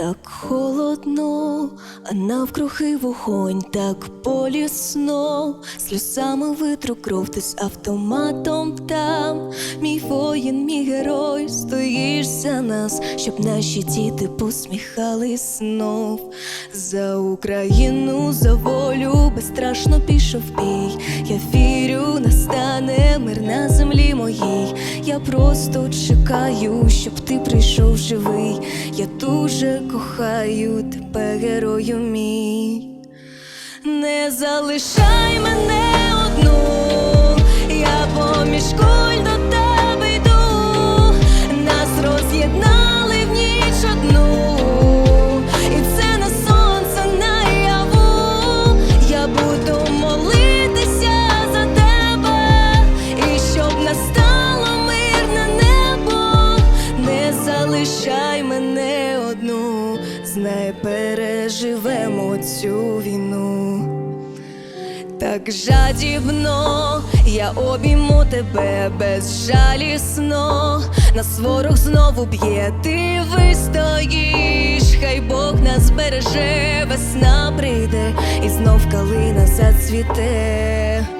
Так холодно, а навкруги вогонь, так болісно, сльозами витру кров, ти з автоматом там, мій воїн, мій герой, стоїш за нас, щоб наші діти посміхались знов. За Україну, за волю, безстрашно пішов бій. Я вірю, настане мир на землі. Я просто чекаю, щоб ти прийшов живий. Я дуже кохаю тебе, герою мій. Не залишай мене одну, не залишай мене одну, знай переживемо цю війну. Так жадібно я обійму тебе безжалісно, нас ворог знову б'є, ти вистоїш, хай Бог нас береже, весна прийде, і знов калина зацвіте.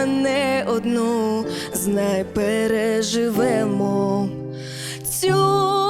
мене одну, знай переживемо. Цю